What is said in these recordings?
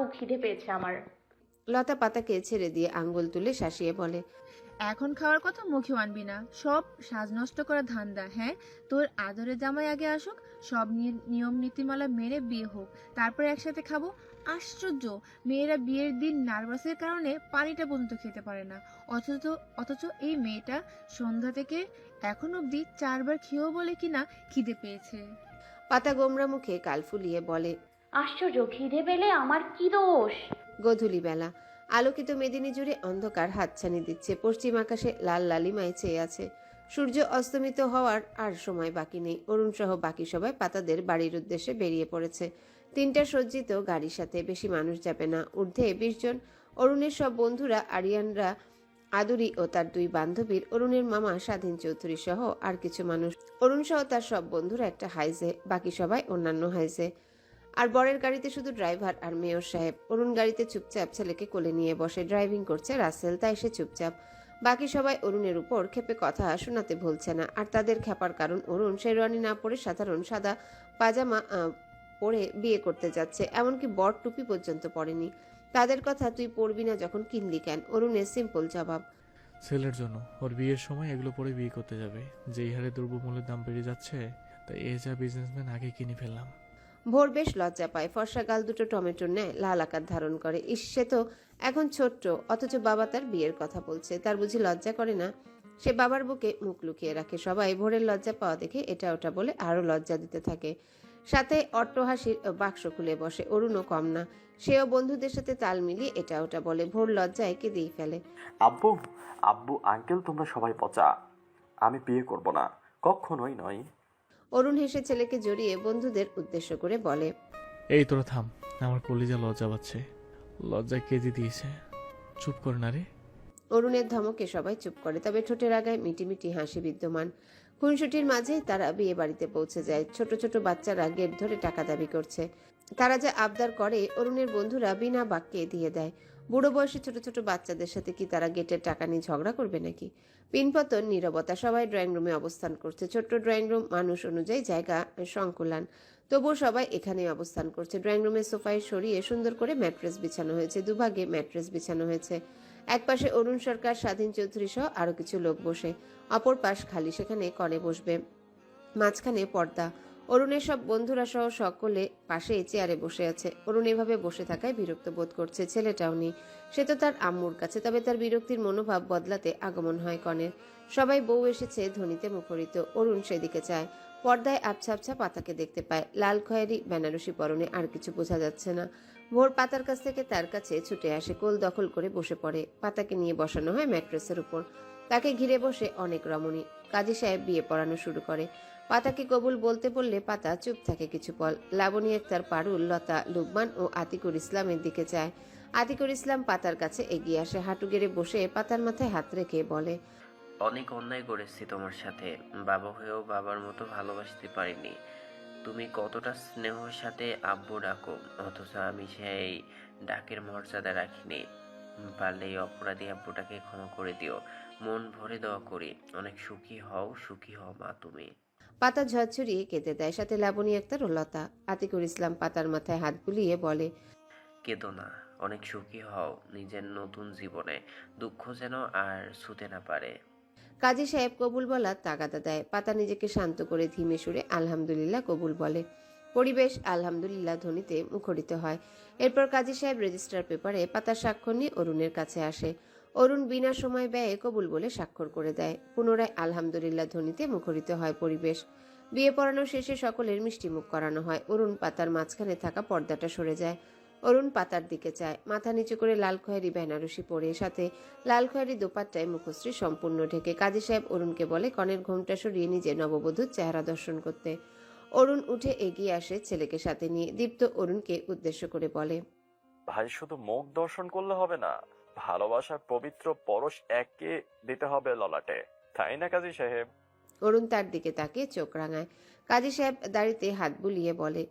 আপু খিদে পেয়েছে আমার। লতা পাতাকে ছেড়ে দিয়ে আঙ্গুল তুলে শাসিয়ে বলে এখন খাওয়ার কথা মুখেও আনবি না। সব সাজ নষ্ট করা ধান্দা হ্যাঁ? তোর আদরে জামাই আগে আসুক সব নিয়ম নীতিমালা মেনে বিয়ে হোক। তারপর একসাথে খাব। আশ্চর্য! মেয়েরা বিয়ের দিন নার্ভাসের কারণে পানিটা পর্যন্ত খেতে পারে না। অথচ অথচ এই মেয়েটা সন্ধ্যা থেকে এখন অবধি চারবার খেয়েও বলে কিনা খিদে পেয়েছে। পাতা গোমরা মুখে কাল ফুলিয়ে বলে আশ্চর্য, খিদে পেলে আমার কি দোষ? গধূলি বেলা। আলোকিত মেদিনী জুড়ে অন্ধকার হাতছানি দিচ্ছে। পশ্চিম আকাশে লাল লালিমায় চেয়ে আছে। সূর্য অস্তমিত হওয়ার আর সময় বাকি নেই। অরুণ সহ বাকি সবাই পাতাদের বাড়ির উদ্দেশ্যে বেরিয়ে পড়েছে। তিনটা সজ্জিত গাড়ির সাথে বেশি মানুষ যাবে না। ঊর্ধ্বে বিশ জন। অরুণের সব বন্ধুরা, আরিয়ানরা, আদুরি ও তার দুই বান্ধবীর, অরুণের মামা স্বাধীন চৌধুরী সহ আর কিছু মানুষ। অরুণ সহ তার সব বন্ধুরা একটা হাইজে, বাকি সবাই অন্যান্য হাইজে। আর বরের গাড়িতে শুধু ড্রাইভার আর মেয়র সাহেব। অরুণ গাড়িতে চুপচাপ ছেলেকে কোলে নিয়ে বসে ড্রাইভিং করছে রাসেল, তাই সে চুপচাপ। বাকি সবাই অরুণের উপর ক্ষেপে কথা শোনাতে ভুলছে না। আর তাদের খেপার কারণ অরুণ শেরওয়ানি না পরে সাধারণ সাদা পাজামা পরে বিয়ে করতে যাচ্ছে। এমনকি বর টুপি পর্যন্ত পরেনি। তাদের কথা তুই পড়বি না যখন কিনলি কেন? অরুণের সিম্পল জবাব। ছেলের জন্য। ওর বিয়ের সময় এগুলো পরে বিয়ে করতে যাবে। যেই হারে দ্রব্যমূল্যের দাম বেড়ে যাচ্ছে, তাই এ যা বিজনেসম্যান আগে কিনে ফেললাম। ভোর বেশ লজ্জা পায়। ফর্সা গাল দুটো টমেটোর ন্যায় লাল আকার ধারণ করে। ইস তো এখন ছোট্ট, অথচ বাবা তার বিয়ের কথা বলছে। তার বুঝি লজ্জা করে না? সে বাবার বুকে মুখ লুকিয়ে রাখে। সবাই ভোরের লজ্জা পাওয়া দেখে এটা ওটা বলে আরও লজ্জা দিতে থাকে। সাথে অট্টহাসির বাক্স খুলে বসে। অরুণও কম না। সেও বন্ধুদের সাথে তাল মিলিয়ে এটা ওটা বলে। ভোর লজ্জায় কেঁদেই ফেলে। আব্বু আব্বু আঙ্কেল তোমরা সবাই পচা। আমি বিয়ে করব না। কখনোই নয়। অরুণ হেসে ছেলেকে জড়িয়ে বন্ধুদের উদ্দেশ্য করে বলে এই তোরা থাম আমার কলিজা লজ্জা পাচ্ছে। লজ্জায় কেজি দিয়েছে। চুপ কর না রে। অরুণের ধমকে সবাই চুপ করে তবে ঠোঁটের আগায় মিটিমিটি হাসি বিদ্যমান। খুনসুটির মাঝে তারা বিয়ে বাড়িতে পৌঁছে যায়। ছোট ছোট বাচ্চারা গেট ধরে টাকা দাবি করছে। তারা যা আবদার করে অরুণের বন্ধুরা বিনা বাক্যে দিয়ে দেয়। বুড়ো বয়সী ছোট ছোট বাচ্চাদের সাথে কি তারা গেটের টাকা নিয়ে ঝগড়া করবে নাকি? পিনপতন, নীরবতা, সবাই ড্রয়িং রুমে অবস্থান করছে। ছোট্ট ড্রয়িং রুম মানুষ অনুযায়ী জায়গা সংকুলান। তবুও সবাই এখানে অবস্থান করছে। ড্রয়িং রুমের সোফায় সরিয়ে সুন্দর করে ম্যাট্রেস বিছানো হয়েছে। দুভাগে ম্যাট্রেস বিছানো হয়েছে। এক পাশে অরুণ সরকার, স্বাধীন চৌধুরী সহ আরও কিছু লোক বসে। অপর পাশ খালি, সেখানে কনে বসবে। মাঝখানে পর্দা। অরুণের সব বন্ধুরা সহ সকলে পাশে চেয়ারে বসে আছে। অরুণ এভাবে বসে থাকায় বিরক্ত বোধ করছে ছেলেটাও নেই সে তো তার আম্মুর কাছে, তবে তার বিরক্তির মনোভাব বদলাতে আগমন হয় কনের। সবাই বউ এসেছে ধ্বনিতে মুখরিত। অরুণ সেদিকে চায়। পর্দায় আবছা আবছা পাতাকে দেখতে পায়। লাল খয়েরি, বেনারসি পরনে আর কিছু বোঝা যাচ্ছে না। ভোর পাতার কাছ থেকে তার কাছে ছুটে আসে, কোল দখল করে বসে পড়ে। পাতাকে নিয়ে বসানো হয় ম্যাট্রেসের উপর। তাকে ঘিরে বসে অনেক রমণী। কাজী সাহেব বিয়ে পড়ানো শুরু করে। পাতাকে কবুল বলতে বললে পাতা চুপ থাকে কিছু পল। লাবণী আক্তার পারুল, লতা লুকমান ও আতিকুর ইসলামের দিকে চায় আতিকুর ইসলাম পাতার কাছে এগিয়ে আসে, হাঁটু গেড়ে বসে পাতার মাথায় হাত রেখে বলে, অনেক অন্যায় করেছি তোমার সাথে। বাবা হয়েও বাবার মতো ভালোবাসতে পারিনি। তুমি কতটা স্নেহর সাথে আব্বু ডাকো, অথচ আমি সেই ডাকের মর্যাদা রাখিনি। পারলে এই অপরাধী আব্বুটাকে ক্ষমা করে দিও। মন ভরে দেওয়া করে। অনেক সুখী হও সুখী হও মা তুমি। পাতা ঝরঝরিয়ে কেঁদে দেয় সাথে লাবণী আক্তার ও লতা। আতিকুর ইসলাম পাতার মাথায় হাত বুলিয়ে বলে কেঁদো না অনেক সুখী হও নিজের নতুন জীবনে। দুঃখ যেন আর ছুতে না পারে। কাজী সাহেব কবুল বলার তাগাদা দেয়। পাতা নিজেকে শান্ত করে ধীমে সুরে আলহামদুলিল্লাহ কবুল বলে। পরিবেশ আলহামদুলিল্লাহ ধ্বনিতে মুখরিত হয়। এরপর কাজী সাহেব রেজিস্টার পেপারে পাতার স্বাক্ষর নিয়ে অরুণের কাছে আসে। অরুণ বিনা সময় ব্যয়ে কবুল বলে স্বাক্ষর করে দেয়। পুনরায় আলহামদুলিল্লাহ ধ্বনিতে মুখরিত হয় পরিবেশ। বিয়ে পড়ানো শেষে সকলের মিষ্টি মুখ করানো হয়। অরুণ পাতার মাঝখানে থাকা পর্দাটা সরে যায়। অরুণ পাতার দিকে চায়। মাথা নিচু করে লাল খয়েরি বেনারসি পরে সাথে লাল খয়েরি দোপাট্টায় মুখশ্রী সম্পূর্ণ ঢেকে কাজী সাহেব অরুণকে বলে, কনের ঘোমটা সরিয়ে নিজে নববধূর চেহারা দর্শন করতে। অরুণ উঠে এগিয়ে আসে ছেলেকে সাথে নিয়ে। দীপ্ত অরুণকে উদ্দেশ্য করে বলে, ভাই, শুধু মুখ দর্শন করলে হবে না ভালোবাসার পবিত্র পরশ একে দিতে হবে ললাটে। তাই না, কাজী সাহেব? অরুণ তার দিকে তাকিয়ে চোখ রাঙায়। কাজী সাহেব দাড়িতে হাত বুলিয়ে বলে,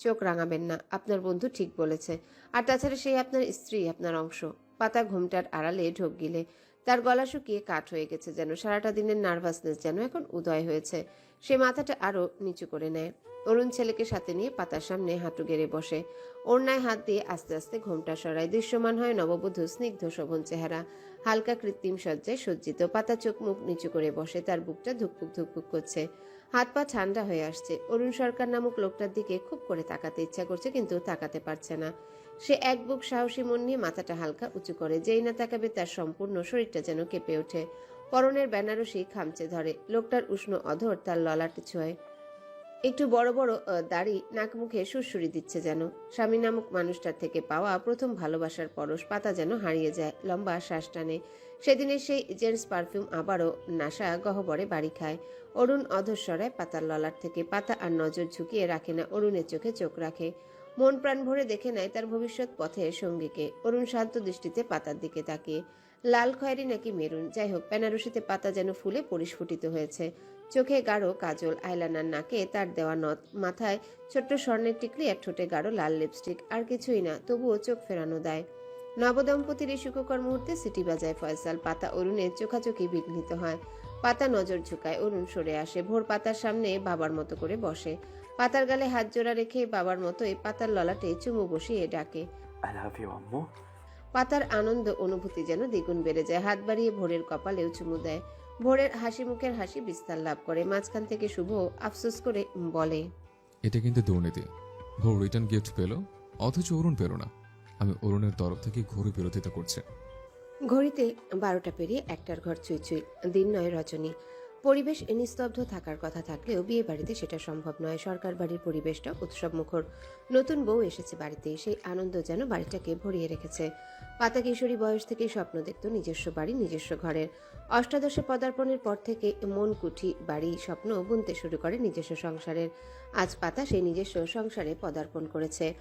চোখ রাঙাবেন না, আপনার বন্ধু ঠিক বলেছে। আর তাছাড়া সেই আপনার স্ত্রী আপনার অংশ। পাতা ঘুমটার আড়ালে ঢোক গিলে, তার গলা শুকিয়ে কাঠ হয়ে গেছে যেন সারাটা দিনের নার্ভাসনেস যেন এখন উদয় হয়েছে। সে মাথাটা আরও নিচু করে নেয়। অরুণ ছেলেকে সাথে নিয়ে পাতার সামনে হাঁটু গেড়ে বসে। ওড়নায় হাত দিয়ে আস্তে আস্তে ঘোমটা সরায়। দৃশ্যমান হয় নববধূ স্নিগ্ধ শোভন চেহারা। হালকা কৃত্রিম সজ্জায় সজ্জিত পাতা চোখ মুখ নিচু করে বসে। তার বুকটা ধুকপুক ধুকপুক করছে। হাত পা ঠান্ডা হয়ে আসছে। অরুণ সরকার নামক লোকটার দিকে খুব করে তাকাতে ইচ্ছা করছে, কিন্তু তাকাতে পারছে না। সে এক বুক সাহসী মন নিয়ে মাথাটা হালকা উঁচু করে। যেই না তাকাবে তার সম্পূর্ণ শরীরটা যেন কেঁপে ওঠে। পরনের বেনারসি খামচে ধরে। লোকটার উষ্ণ অধর তার ললাটে ছোঁয় একটু বড় বড় দাড়ি নাক মুখে সুরসুরি দিচ্ছে যেন। স্বামী নামক মানুষটার থেকে পাওয়া প্রথম ভালোবাসার পরশ পাতা যেন হারিয়ে যায় লম্বা শ্বাস টানে। সেদিনের সেই জেন্টস পারফিউম আবারও নাশা গহবরে বাড়ি খায়। অরুণ অধস্বরায় পাতার ললাট থেকে পাতা আর নজর ঝুঁকিয়ে রাখে না, অরুণের চোখে চোখ রাখে। মন প্রাণ ভরে দেখে নেয় তার ভবিষ্যৎ পথে সঙ্গীকে। অরুণ শান্ত দৃষ্টিতে পাতার দিকে তাকিয়ে। লাল খয়েরি নাকি মেরুন? যাই হোক, বেনারসিতে পাতা যেন ফুলে পরিস্ফুটিত হয়েছে। চোখে গাঢ় কাজল আইলানার নাকে তার দেওয়া নথ মাথায় ছোট্ট স্বর্ণের টিকলি আর ঠোঁটে গাঢ় লাল লিপস্টিক আর কিছুই না তবুও চোখ ফেরানো দেয়। নবদম্পতির এই সুখকর মুহূর্তে সিটি বাজায় ফয়সাল পাতা অরুণের চোখাচোখি বিঘ্নিত হয়। পাতা নজর ঝুঁকায় অরুণ সরে আসে ভোর পাতার সামনে বাবার মতো করে বসে। পাতার গালে হাত জোড়া রেখে বাবার মতোই পাতার ললাটে চুমু বসিয়ে ডাকে। আই লাভ ইউ আম্মু। পাতার আনন্দ অনুভূতি যেন দ্বিগুণ বেড়ে যায় হাত বাড়িয়ে ভোরের কপালেও চুমু দেয়। ভোরের হাসি মুখের হাসি বিস্তার লাভ করে। মাঝখান থেকে শুভ আফসোস করে বলে এটা কিন্তু দুর্নীতি। ভোর রিটার্ন গিফট পেল অথচ অরুণ পেল না। আমি অরুণের তরফ থেকে ঘুরে বিরোধিতা করছে। ঘড়িতে বারোটা পেরিয়ে একটার ঘর চুই চুই দিন নয় রজনী। পরিবেশ নিস্তব্ধ থাকার কথা থাকলেও বিয়ে বাড়িতে সেটা সম্ভব নয়। সরকার বাড়ির পরিবেশটা উৎসব মুখর নতুন বউ এসেছে বাড়িতে, সেই আনন্দ যেন বাড়িটাকে ভরিয়ে রেখেছে। পাতা কিশোরী বয়স থেকে স্বপ্ন দেখত নিজস্ব বাড়ি, নিজস্ব ঘরের। অষ্টাদশে পদার্পণের পর থেকে মন কুঠি বাড়ি স্বপ্ন বুনতে শুরু করে নিজস্ব সংসারের। আজ পাতা সেই নিজস্ব সংসারে পদার্পণ করেছে।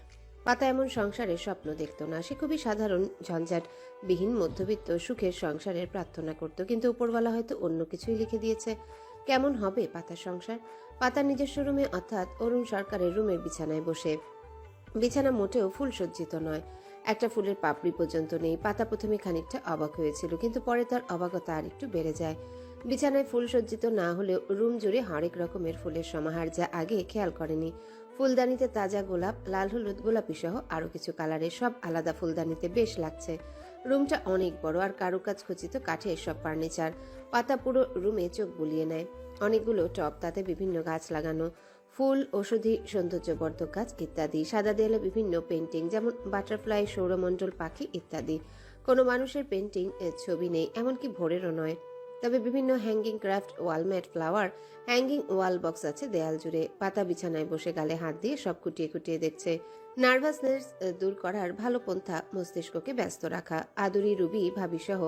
পাতা এমন সংসারের স্বপ্ন দেখত না। সে খুবই সাধারণ, ঝঞ্ঝাট, বিহীন মধ্যবিত্ত, সুখের সংসারের প্রার্থনা করত, কিন্তু উপরওয়ালা হয়তো অন্য কিছুই লিখে দিয়েছে। কেমন হবে পাতার সংসার? পাতার নিজস্ব রুমে, অর্থাৎ অরুণ সরকারের রুমের বিছানায় বসে। বিছানা মোটেও ফুল সজ্জিত নয়। একটা ফুলের পাপড়ি পর্যন্ত নেই। পাতা প্রথমে খানিকটা অবাক হয়েছিল, কিন্তু পরে তার অবাকতা আর একটু বেড়ে যায়। বিছানায় ফুল সজ্জিত না হলেও রুম জুড়ে হরেক রকমের ফুলের সমাহার, যা আগে খেয়াল করেনি। ফুলদানিতে তাজা গোলাপ, লাল হলুদ গোলাপি সহ আরও কিছু কালারের সব আলাদা ফুলদানিতে বেশ লাগছে। রুমটা অনেক বড় আর কারুকাজ খচিত কাঠের সব ফার্নিচার। পাতা পুরো রুমে চোখ বুলিয়ে নেয়। অনেকগুলো টব, তাতে বিভিন্ন গাছ লাগানো, ফুল ওষুধি সৌন্দর্যবর্ধক গাছ ইত্যাদি। সাদা দেয়ালে বিভিন্ন পেন্টিং যেমন বাটারফ্লাই, সৌরমণ্ডল পাখি ইত্যাদি। কোনো মানুষের পেন্টিং ছবি নেই, এমনকি ভোরেরও নয়। তবে বিভিন্ন hanging craft wall mat flower hanging wall box আছে দেয়াল জুড়ে। পাতা বিছানায় বসে গালে হাত দিয়ে সব খুঁটিয়ে খুঁটিয়ে দেখছে। নার্ভাসনেস দূর করার ভালো পন্থা মস্তিষ্ককে ব্যস্ত রাখা। আদুরি, রুবি ভাবি সহ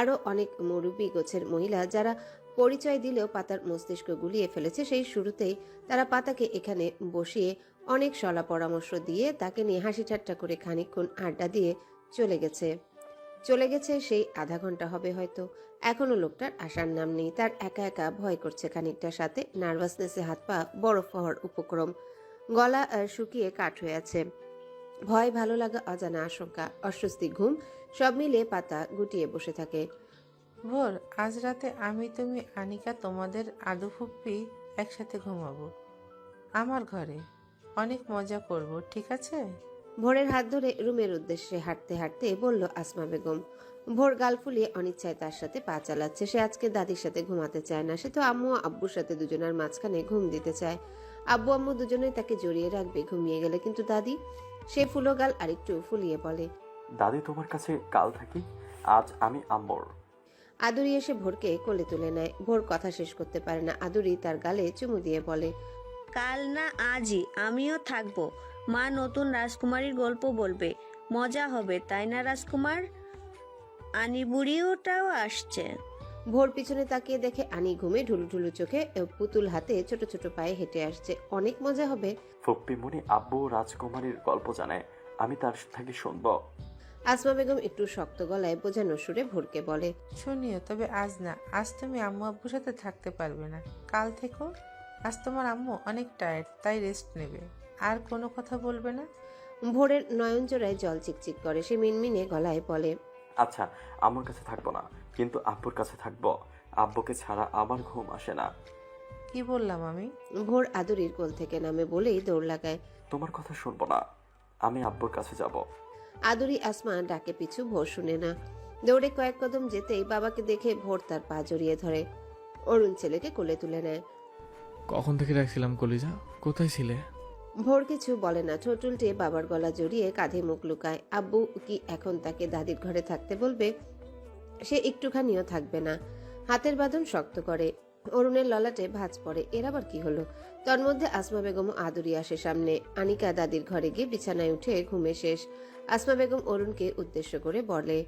আরও অনেক মুরুবি গোছের মহিলা যারা পরিচয় দিলেও পাতার মস্তিষ্ক গুলিয়ে ফেলেছে, সেই শুরুতেই তারা পাতাকে এখানে বসিয়ে অনেক সলা পরামর্শ দিয়ে তাকে নিয়ে হাসি ঠাট্টা করে খানিকক্ষণ আড্ডা দিয়ে চলে গেছে। চলে গেছে সেই আধা ঘণ্টা হবে হয়তো। এখনও লোকটার আসার নাম নেই। তার একা একা ভয় করছে খানিকটার সাথে নার্ভাসনেসে হাত পা বরফ হওয়ার উপক্রম। গলা শুকিয়ে কাঠ হয়ে আছে। ভয়, ভালো লাগা, অজানা আশঙ্কা, অস্বস্তি, ঘুম সব মিলে পাতা গুটিয়ে বসে থাকে। ভোর, আজ রাতে আমি, তুমি, আনিকা তোমাদের আদু ফুপ্পি একসাথে ঘুমাবো। আমার ঘরে অনেক মজা করব, ঠিক আছে? ভোরের হাত ধরে রুমের উদ্দেশ্যে হাঁটতে হাঁটতে বলল আসমা বেগম ভোর গাল ফুলিয়ে অনিচ্ছায় তার সাথে পা চালাচ্ছে। সে আজকে দাদির সাথে ঘুমাতে চায় না। সে তো আম্মু আব্বুর সাথে দুজনের মাঝখানে ঘুম দিতে চায়। আব্বু আম্মু দুজনেই তাকে জড়িয়ে রাখবে ঘুমিয়ে গেলে। কিন্তু দাদি সে ফুলো গাল আরেকটু ফুলিয়ে বলে দাদি তোমার কাছে কাল থাকি? আজ আমি আম্মর। আদুরি এসে ভোরকে কোলে তুলে নেয়। ভোর কথা শেষ করতে পারে না। আদুরি তার গালে চুমু দিয়ে বলে কাল না আজই আমিও থাকব। মা নতুন রাজকুমারীর গল্প বলবে। মজা হবে তাই না রাজকুমার? আনি বুড়িওটাও আসছে। ভোর পিছনে তাকিয়ে দেখে আনি ঘুমে ঢুলু ঢুলু চোখে পুতুল হাতে ছোট ছোট পায়ে হেঁটে আসছে। অনেক মজা হবে। ফুপ্পি মুনি আব্বু রাজকুমারীর গল্প জানে আমি তার থেকে শুনব। আসমা বেগম একটু শক্ত গলায় বোঝানো সুরে ভোরকে বলে শুনিও তবে আজ না। আজ তুমি আম্মু আব্বুর সাথে থাকতে পারবে না। কাল থেকেও? আজ তোমার আম্মু অনেক টায়ার্ড তাই রেস্ট নেবে। আর কোনো কথা বলবে না? ভোরের নয়ন জোড়ায় জল চিকচিক করে। সে মিনমিনে গলায় বলে আচ্ছা আমার কাছে থাকব না কিন্তু আব্বুর কাছে থাকব। আব্বুকে ছাড়া আমার ঘুম আসে না। কি বললাম আমি? ভোর আদুরির কোল থেকে নামে বলেই দৌড় লাগায়। তোমার কথা শুনব না আমি আব্বুর কাছে যাব। আদুরি আসমা ডাকে পিছু ভোর শুনে না। দৌড়ে কয়েক কদম যেতেই বাবাকে দেখে ভোর তার পা জড়িয়ে ধরে। অরুণ ছেলেকে কোলে তুলে নেয়। কখন থেকে রাখছিলাম কলিজা? কোথায় ছিলে? ভোর কিছু বলে না, ঠোঁট বাবার গলা জড়িয়ে কাঁধে মুখ লুকায়। আব্বু কি এখন তাকে দাদির ঘরে থাকতে বলবে? সে একটুখানিও থাকবে না। হাতের বাঁধন শক্ত করে। অরুণের ললাটে ভাঁজ পড়ে। এর আবার কি হলো? তন্মধ্যে আসমা বেগম আদুরি আসে সামনে। আনিকা দাদির ঘরে গিয়ে বিছানায় উঠে ঘুমে শেষ। আসমা বেগম অরুণকে উদ্দেশ্য করে বলে